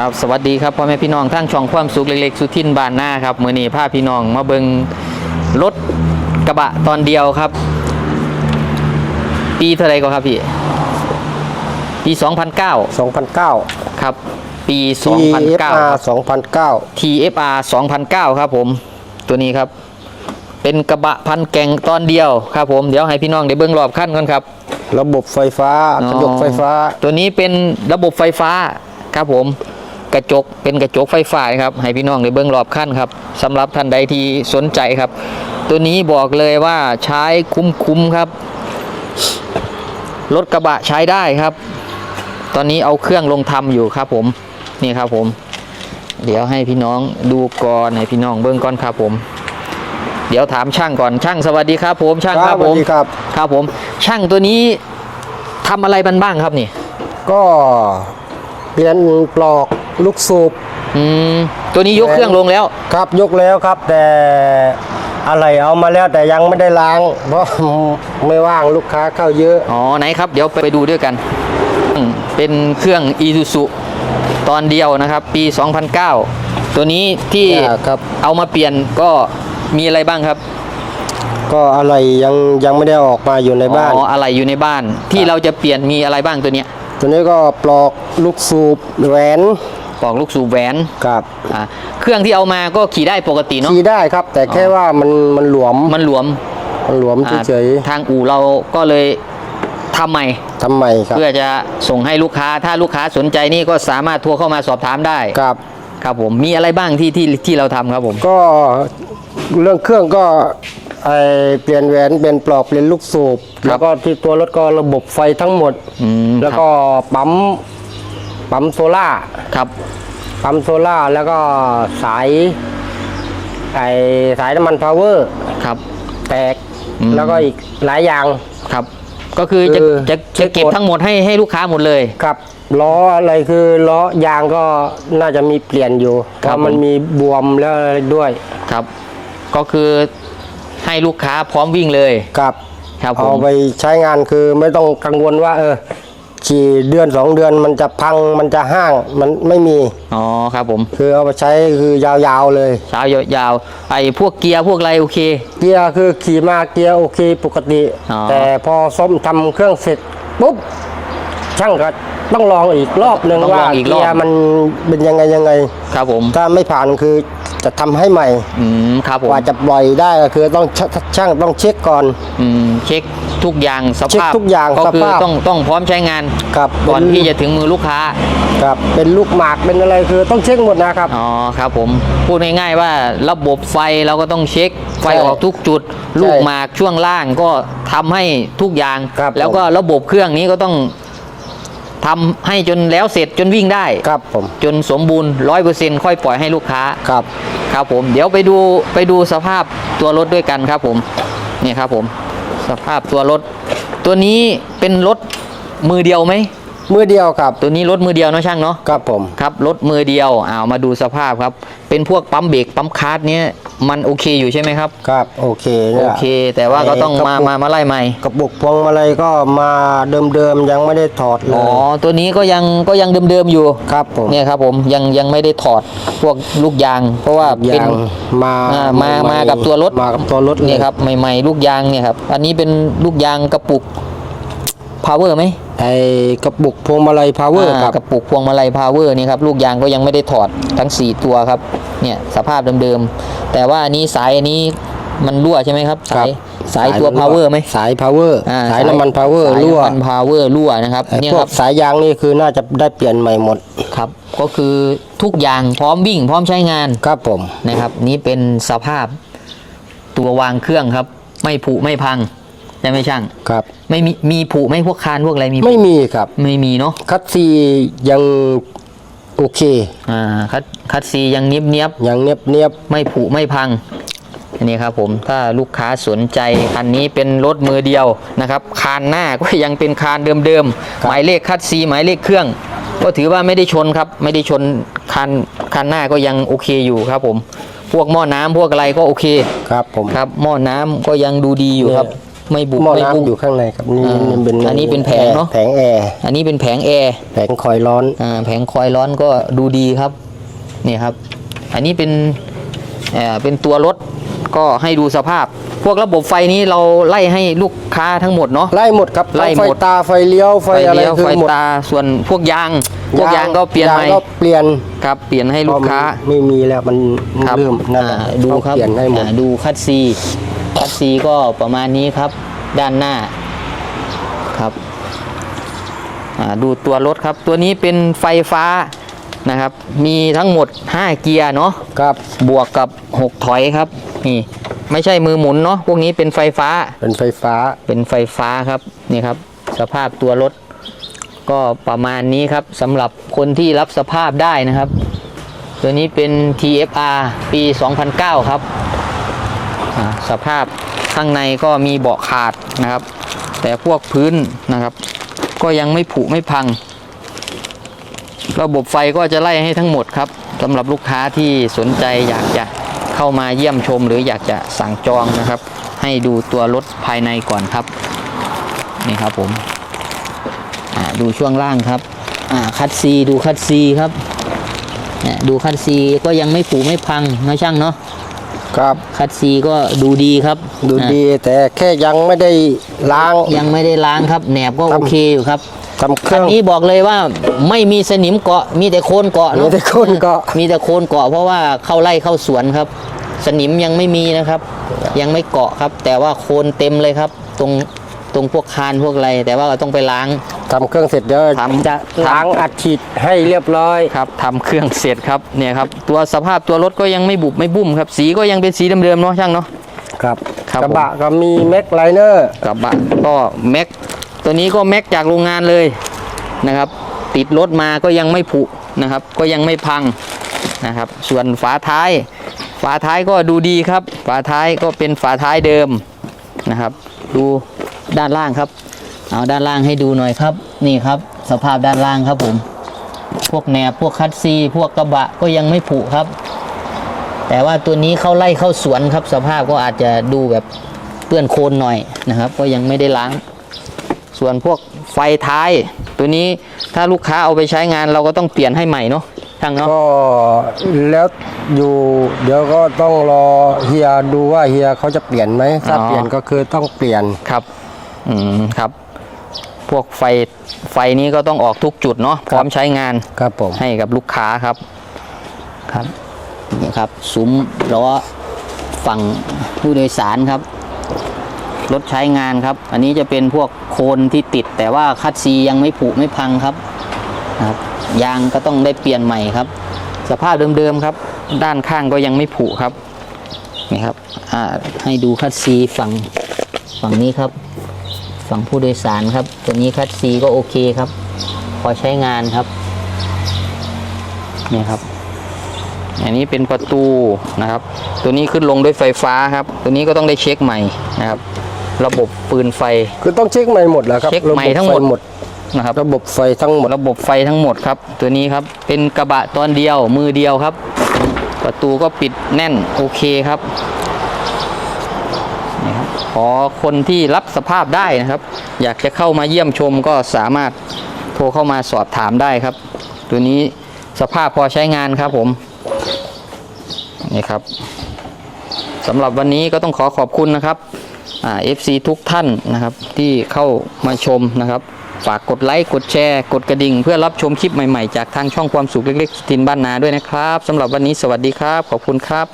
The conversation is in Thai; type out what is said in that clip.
ครับสวัสดีครับพ่อแม่พี่น้องทั้งช่องความสุขเล็กๆ สุทินบ้านหน้าครับมือนี้พาพี่น้องมาเบิงรถกระบะตอนเดียวครับ ปีเท่าไรก็ครับพี่ ปี 2009 2009 ครับ ปี TFR 2009 2009 TFR 2009 ครับผมตัวนี้ครับ เป็นกระบะพันแกงตอนเดียวครับผมเดี๋ยวให้พี่น้องได้เบิ้งรอบขั้นก่อนครับระบบไฟฟ้ากระจกไฟฟ้า ตัวนี้เป็นระบบไฟฟ้าครับผม กระจกเป็นกระจกไฟฟ้าครับให้พี่น้องได้เบื้องรอบขั้นครับสำหรับท่านใดที่สนใจครับ ตัวนี้บอกเลยว่าใช้คุ้มๆครับรถกระบะใช้ได้ครับ ตอนนี้เอาเครื่องลงทำอยู่ครับผมนี่ครับผม เดี๋ยวให้พี่น้องดูก่อนให้พี่น้องเบื้องก่อนครับผม เดี๋ยวถามช่างก่อนช่างสวัสดีครับ ผมช่างครับสผวัสมดีครับครับผม ช่างตัวนี้ทำอะไรบ้างบ้างครับนี่ ก็ เปลี่ยนปลอกลูกสูบอืมตัวนี้ยกเครื่องลงแล้ว ครับยกแล้วครับ แต่อะไรเอามาแล้วแต่ยังไม่ได้ล้าง เพราะไม่ว่างลูกค้าเข้าเยอะ อ๋อไหนครับ เดี๋ยวไปดูด้วยกันอืมเป็นเครื่อง i s u z u ตอนเดียวนะครับ ปี 2009 ตัวนี้ที่อ่าครับเอามาเปลี่ยนก็มีอะไรบ้างครับ ก็อะไรยังยังไม่ได้ออกมาอยู่ในบ้านอ๋ออะไรอยู่ในบ้านที่ครับเราจะเปลี่ยนมีอะไรบ้างตัวเนี้ย ตัวนี้ก็ปลอกลูกสูบแหวนปลอกลูกสูบแหวนครับอ่าเครื่องที่เอามาก็ขี่ได้ปกติเนาะขี่ได้ครับ แต่แค่ว่ามันมันหลวมมันหลวมมันหลวมอ่าเฉยทางอู่เราก็เลยทำใหม่ๆทำไมครับเพื่อจะส่งให้ลูกค้าถ้าลูกค้าสนใจนี่ก็สามารถโทรเข้ามาสอบถามได้ครับครับผมมีอะไรบ้างที่ที่ที่เราทำครับผม ก็เรื่องเครื่องก็ ไอเปลี่ยนแหวนเป็นปลอกเปลี่ยนลูกสูบครับแล้วก็ที่ตัวรถก็ระบบไฟทั้งหมด อืมแล้วก็ปั๊มปั๊มโซล่าครับ ปั๊มโซล่าแล้วก็สายไอสายน้ำมันพาวเวอร์ครับ แตกอืม แล้วก็อีกหลายอย่าง ครับ ก็คือจะคือจะเช็จะคเก็บหมดทั้งหมดให้ให้ลูกค้าหมดเลย ครับล้ออะไรคือล้อยางก็น่าจะมีเปลี่ยนอยู่เพครับราะมันผม มีบวมแล้วอะไรด้วย ครับ ก็คือ ให้ลูกค้าพร้อมวิ่งเลย ครับครับผเอามไปใช้งานคือไม่ต้องกังวลว่า เออขี่เดือนสองเดือนมันจะพังมันจะห้างมันไม่มี อ๋อครับผมคือเอาไปใช้คือยาวๆเลย เช้ายาวๆไอ้พวกเกียร์พวกอะไรโอเค เกียร์คือขี่มาเกียร์โอเคปกติ อ๋อ แต่พอซ่อมทำเครื่องเสร็จปุ๊บช่างก็ต้องลองอีกรอบหนึ่งต้องลว่าองอีกรอบ เกียร์มันเป็นยังไงยังไง ครับผม ถ้าไม่ผ่านคือ จะทำให้ใหม่อืมครับผมกว่าจะปล่อยได้ก็คือต้องชช่างต้องเช็คก่อนอืมเช็คทุกอย่างสเช็คภาพทุกอย่างก็คือสภาพต้องต้องพร้อมใช้งานครับก่อนเป็นที่จะถึงมือลูกค้าครับเป็นลูกหมากเป็นอะไรคือต้องเช็คหมดนะครับอ๋อครับผมพูดง่ายๆว่าระบบไฟเราก็ต้องเช็คไฟใช่ออกทุกจุด ลูกหมากช่วงล่างก็ทำให้ทุกอย่างครับแล้วก็ระบบเครื่องนี้ก็ต้อง ทำให้จนแล้วเสร็จจนวิ่งได้ ครับผม จนสมบูรณ์ร้อยเปอร์เซ็นต์ค่อยปล่อยให้ลูกค้า ครับ ครับผม เดี๋ยวไปดูไปดูสภาพตัวรถด้วยกันครับผม นี่ครับผม สภาพตัวรถ ตัวนี้เป็นรถมือเดียวไหม มือเดียวครับตัวนี้รถมือเดียวเนอะช่างเนาะครับผมครับรถมือเดียวอ้าวมาดูสภาพครับ เป็นพวกปั๊มเบรกปั๊มคาร์ดเนี้ยมันโอเคอยู่ใช่ไหมครับครับโอเคโอนี่ยเค แต่ว่าก็ต้องมาไกระปุกมามาไล่ใหม่กระปุกพวงมาลัยก็มาเดิมๆยังไม่ได้ถอดเลอ๋อยตัวนี้ก็ยังก็ยังเดิมๆอยู่ครับผมเนี่ยครับผมยังยังไม่ได้ถอดพวกลูกยาง เพราะว่าเป็นยางมาอ่ามาใหมากับตัวรถมากับตัวรถเลยเนี่ยครับใหม่ๆลูกยางเนี่ยครับอันนี้เป็นลูกยางกระปุก power ไหมไอ้กระปุกพวงมาลัยพาวเวอร์อ่าครับกระปุกพวงมาลัย power นี่ครับลูกยางก็ยังไม่ได้ถอดทั้ง 4 ตัวครับเนี่ยสภาพเดิมๆ แต่ว่าอันนี้สายอันนี้มันรั่วใช่ไหมครับครัสาบยสายตัว power ไหมสายพาวเวอร์อ่สายน้ำมันพาวเวอร์สายรั่วน้ำมัน power รั่วนะครับไอ้เนี่ยพวคกรับสายยางนี่คือน่าจะได้เปลี่ยนใหม่หมดครับ ก็คือทุกอย่างพร้อมวิ่งพร้อมใช้งานครับผมนะครับ นี่เป็นสภาพตัววางเครื่องครับ ไม่ผุไม่พัง ใช่ไหมช่าง ครับ ไม่มีมีผุไหม่พวกคานพวกอะไรมีผุไม่มีครับ ไม่มีเนาะคัตซียังโอเค อ่าคัดคัดซียังเนียบเนียบยังเนียบเนียบๆไม่ผุไม่พังอันนี้ครับผมถ้าลูกค้าสนใจคันนี้เป็นรถมือเดียวนะครับคานหน้าก็ยังเป็นคานเดิมๆหมายเลขคัดซีหมายเลขเครื่อง ก็ถือว่าไม่ได้ชนครับ ไม่ได้ชนคันคันหน้าก็ยังโอเคอยู่ครับผม พวกหม้อน้ำพวกอะไรก็โอเคครับผมครับหม้อน้ำก็ยังดูดีอยู่ครับ ไม่บุบหม้อไม่บุบน้ำอยู่ข้างในครับนี่อ่านี่เป็นอันนี้เป็นแผงเนอะ แผงแอร์อันนี้เป็นแผงแอร์แผงคอยร้อน อ่าแผงคอยร้อนก็ดูดีครับนี่ครับ อันนี้เป็นเอ่อเป็นตัวรถก็ให้ดูสภาพ พวกระบบไฟนี้เราไล่ให้ลูกค้าทั้งหมดเนาะ ไล่หมดครับไล่ไฟหมดตาไฟเลี้ยวไฟไฟอะไรเลี้ยวคือไฟหมดตาส่วนพวกยาง พวกยางก็เปลี่ยนใหม่ยางก็เปลี่ยนครับเปลี่ยนให้ลูกค้าไม่มีแล้วมันครับเริ่มนั่นแหละอ่าดูต้องครับเปลี่ยนให้หมด อ่าดูคัดซี คัดซีก็ประมาณนี้ครับ ด้านหน้าครับอ่าดูตัวรถครับ ตัวนี้เป็นไฟฟ้านะครับ มีทั้งหมด 5 เกียร์เนาะครับบวกกับ 6 ถอยครับ นี่ไม่ใช่มือหมุนเนาะพวกนี้เป็นไฟฟ้า เป็นไฟฟ้าเป็นไฟฟ้าครับนี่ครับ สภาพตัวรถ ก็ประมาณนี้ครับสำหรับคนที่รับสภาพได้นะครับ ตัวนี้เป็น TFR ปี 2009 ครับอ่า สภาพข้างในก็มีเบาะขาดนะครับ แต่พวกพื้นนะครับ ก็ยังไม่ผุไม่พัง ระบบไฟก็จะไล่ให้ทั้งหมดครับสำหรับลูกค้าที่สนใจอยากจะเข้ามาเยี่ยมชม หรืออยากจะสั่งจองนะครับ ให้ดูตัวรถภายในก่อนครับ นี่ครับผมดูช่วงล่างครับคัดซีดูคัดซีครับดูคัดซีก็ยังไม่ผุไม่พังนะช่างเนาะ ครับคัดซีก็ดูดีครับดูอ่าดีแต่แค่ยังไม่ได้ล้าง ยังไม่ได้ล้างครับแหนบก็ครัโอบเคอยู่ครับทำเคคัรื่นองนี้บอกเลยว่าไม่มีสนิมเกาะมีแต่โคนเกาะมีเนาะแต่โคนเกาะมีแต่โคนเกาะเพราะว่าเข้าไร่เข้าสวนครับ สนิมยังไม่มีนะครับ ยังไม่เกาะครับ แต่ว่าโคนเต็มเลยครับ ตรง ตรงพวกคานพวกอะไร แต่ว่าเราต้องไปล้าง ทำเครื่องเสร็จเดี๋ยวทำ จะล้างอัดฉีดให้เรียบร้อย ครับทำเครื่องเสร็จครับเนี่ยครับตัวสภาพตัวรถก็ยังไม่บุบไม่บุ้มครับ สีก็ยังเป็นสีเดิมๆเนาะช่างเนาะ ครับ ครับกระบะก็มีแม็กไลเนอร์กระบะก็แม็กตัวนี้ก็แม็กจากโรงงานเลยนะครับ ติดรถมาก็ยังไม่ผุนะครับ ก็ยังไม่พังนะครับ ส่วนฝาท้าย ฝาท้ายก็ดูดีครับ ฝาท้ายก็เป็นฝาท้ายเดิมนะครับ ดู ด้านล่างครับ เอาด้านล่างให้ดูหน่อยครับ นี่ครับ สภาพด้านล่างครับผม พวกแหนบพวกคัดซี พวกกระบะก็ยังไม่ผุครับ แต่ว่าตัวนี้เข้าไล่เข้าสวนครับ สภาพก็อาจจะดูแบบเปื้อนโคลนหน่อยนะครับ ก็ยังไม่ได้ล้าง ส่วนพวกไฟท้าย ตัวนี้ถ้าลูกค้าเอาไปใช้งานเราก็ต้องเปลี่ยนให้ใหม่เนาะช่างเนาะก็แล้วอยู่เดี๋ยวก็ต้องรอเฮียดูว่าเฮียเขาจะเปลี่ยนไหมถ้าเปลี่ยนก็คือต้องเปลี่ยนครับ อืมครับ พวกไฟไฟนี้ก็ต้องออกทุกจุดเนาะพร้อมใช้งานครับผมให้กับลูกค้าครับ ครับนี่ครับซุ้มล้อฝั่งผู้โดยสารครับรถใช้งานครับ อันนี้จะเป็นพวกโคนที่ติด แต่ว่าคัดซียังไม่ผุไม่พังครับนะครับ ยางก็ต้องได้เปลี่ยนใหม่ครับ สภาพเดิมๆครับ ด้านข้างก็ยังไม่ผุครับนี่ครับอ่าให้ดูคัดซีฝั่งฝั่งนี้ครับ ฝั่งผู้โดยสารครับ ตัวนี้คัดซีก็โอเคครับ พอใช้งานครับ นี่ครับ อันนี้เป็นประตูนะครับ ตัวนี้ขึ้นลงด้วยไฟฟ้าครับ ตัวนี้ก็ต้องได้เช็คใหม่นะครับ ระบบปืนไฟ คือต้องเช็คใหม่หมดแล้วครับเช็คระบบใหม่ทั้งหมดไฟหมดนะครับ ระบบไฟทั้งหมด ระบบไฟทั้งหมดครับ ตัวนี้ครับ เป็นกระบะตอนเดียวมือเดียวครับ ประตูก็ปิดแน่นโอเคครับนี่ครับ ขอคนที่รับสภาพได้นะครับ อยากจะเข้ามาเยี่ยมชมก็สามารถโทรเข้ามาสอบถามได้ครับ ตัวนี้สภาพพอใช้งานครับผมนี่ครับสำหรับวันนี้ก็ต้องขอขอบคุณนะครับเอ่า FC ทุกท่านนะครับที่เข้ามาชมนะครับฝากกดไลค์กดแชร์ กดกระดิ่ง เพื่อรับชมคลิปใหม่ๆ จากทางช่องความสุขเล็กๆสินบ้านนาด้วยนะครับสำหรับวันนี้สวัสดีครับ ขอบคุณครับ